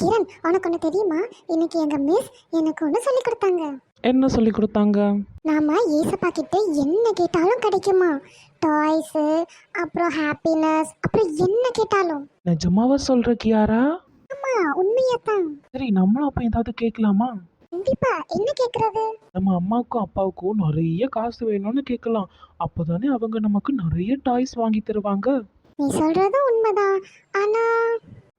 கிரண் உனக்கு ஒன்று தெரியுமா? இன்னைக்கு எங்க மிஸ் எனக்கு ஒன்று சொல்லி கொடுத்தாங்க. என்ன சொல்லி கொடுத்தாங்க? நாம ஏசப்பா கிட்ட என்ன கேட்டாலும் கிடைக்குமா? டாய்ஸு அப்புறம் ஹாப்பினஸ் அப்புறம் என்ன கேட்டாலும். நிஜமாவா சொல்ற கியாரா? ஆமா உண்மையாத்தான். சரி நம்மளும் அப்போ ஏதாவது கேட்கலாமா? கண்டிப்பா. என்ன கேக்குறது? நம்ம அம்மாவுக்கும் அப்பாவுக்கும் நிறைய காசு வேணும்னு கேட்கலாம். அப்போதானே அவங்க நமக்கு நிறைய டாய்ஸ் வாங்கி தருவாங்க. நீ சொல்றதும் உண்மைதான். ஆனா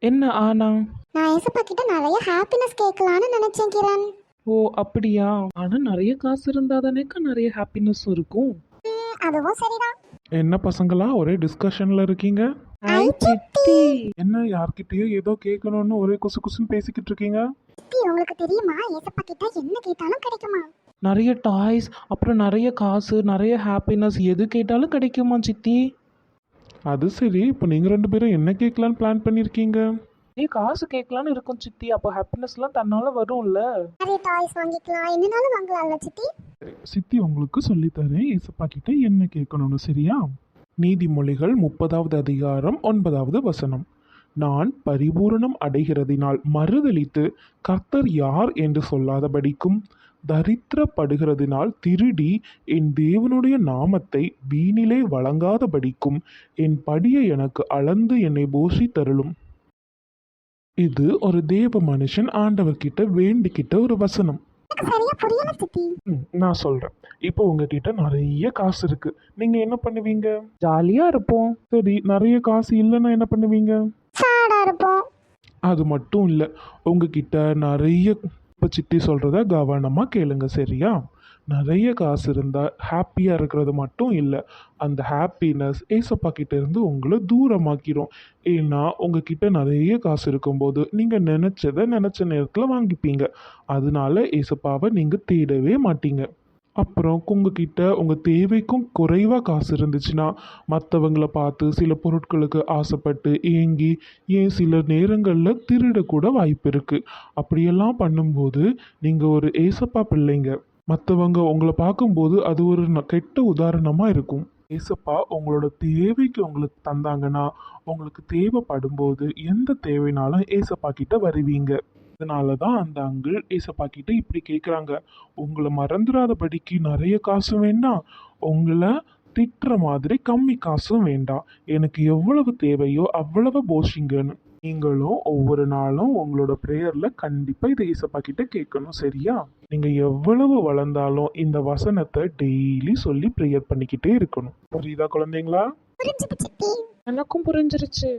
என்ன ஆனா? நான் ஏசப்பா கிட்ட நிறைய ஹாப்பினஸ் கேட்கலான்னு நினைச்சேன் கிரண். ஓ அப்படியா? ஆனா நிறைய காசு இருந்தா தானேக்கா நிறைய ஹாப்பினஸும் இருக்கும். ம், அதுவும் சரிதான். என்ன பசங்களா? ஒரே டிஸ்கஷன்ல இருக்கீங்க? ஐ சித்தி. என்ன யார்கிட்டயோ ஏதோ கேட்கணும்னு ஒரே குசு குசுன்னு பேசிக்கிட்டு இருக்கீங்க? சித்தி உங்களுக்கு தெரியுமா? ஏசப்பா கிட்ட என்ன கேட்டாலும் கிடைக்குமா? நிறைய டாய்ஸ் அப்புறம் நிறைய காசு நிறைய ஹாப்பினஸ் எது கேட்டாலும் கிடைக்குமா சித்தி? அது சரி இப்போ நீங்க ரெண்டு பேரும் என்ன கேட்கலான்னு பிளான் பண்ணிருக்கீங்க? ஏ காசு கேட்கலான்னு இருக்கும் சித்தி. அப்போ ஹாப்பினஸ்லாம் தன்னால வரும்ல. நிறைய டாய்ஸ் வாங்கிக்கலாம். என்னனாலும் வாங்கலாம்ல சித்தி? சித்தி உங்களுக்கு சொல்லித்தரேன். ஏசப்பா கிட்ட என்ன கேட்கணும்னு சரியா? நீதிமொழிகள் முப்பதாவது அதிகாரம் ஒன்பதாவது வசனம். நான் பரிபூரணம் அடைகிறதினால் மறுதலித்து கர்த்தர் யார் என்று சொல்லாதபடிக்கும். தரித்திரப்படுகிறதினால் திருடி என் தேவனுடைய நாமத்தை வீணிலே வழங்காதபடிக்கும் என் படியை எனக்கு அளந்து என்னை போஷி தருளும் இது ஒரு தேவ மனுஷன் ஆண்டவர்கிட்ட வேண்டிக்கிட்ட ஒரு வசனம். நான் சொல்றேன். இப்போ உங்ககிட்ட நிறைய காசு இருக்கு. நீங்க என்ன பண்ணுவீங்க? ஜாலியா இருப்போம். சரி நிறைய காசு இல்லைன்னா என்ன பண்ணுவீங்க? சாடா இருப்போம். அது மட்டும் இல்லை உங்ககிட்ட நிறைய இப்போ சிட்டி சொல்கிறத கவனமாக கேளுங்க சரியா? நிறைய காசு இருந்தால் ஹாப்பியாக இருக்கிறது மட்டும் இல்லை அந்த ஹாப்பினஸ் ஏசப்பா இருந்து உங்களை தூரமாக்கிரும். ஏன்னா உங்ககிட்ட நிறைய காசு இருக்கும்போது நீங்கள் நினச்சதை நினச்ச நேரத்தில் வாங்கிப்பீங்க. அதனால ஏசப்பாவை நீங்கள் தேடவே மாட்டீங்க. அப்புறம் உங்ககிட்ட உங்கள் தேவைக்கும் குறைவாக காசு இருந்துச்சுன்னா மற்றவங்கள பார்த்து சில பொருட்களுக்கு ஆசைப்பட்டு ஏங்கி ஏன் சில நேரங்களில் திருடக்கூட வாய்ப்பு இருக்குது அப்படியெல்லாம் பண்ணும்போது நீங்கள் ஒரு ஏசப்பா பிள்ளைங்க. மற்றவங்க உங்களை பார்க்கும்போது அது ஒரு கெட்ட உதாரணமாக இருக்கும். ஏசப்பா உங்களோட தேவைக்கு உங்களுக்கு தந்தாங்கன்னா உங்களுக்கு தேவைப்படும் போது எந்த தேவைனாலும் ஏசப்பா கிட்ட வருவீங்க. அதனால தான் அந்த அங்கிள் ஏசப்பா கிட்ட இப்படி கேட்குறாங்க உங்களை மறந்துடாதபடிக்கு நிறைய காசு வேண்டாம் உங்களை திட்டுற மாதிரி கம்மி காசும் வேண்டாம் எனக்கு எவ்வளவு தேவையோ அவ்வளவு போஷிங்கன்னு. நீங்களும் ஒவ்வொரு நாளும் உங்களோட ப்ரேயரில் கண்டிப்பாக இதை ஏசப்பா கிட்ட கேட்கணும் சரியா? நீங்கள் எவ்வளவு வளர்ந்தாலும் இந்த வசனத்தை டெய்லி சொல்லி ப்ரேயர் பண்ணிக்கிட்டே இருக்கணும். புரியுதா குழந்தைங்களா? எனக்கும் புரிஞ்சிருச்சு.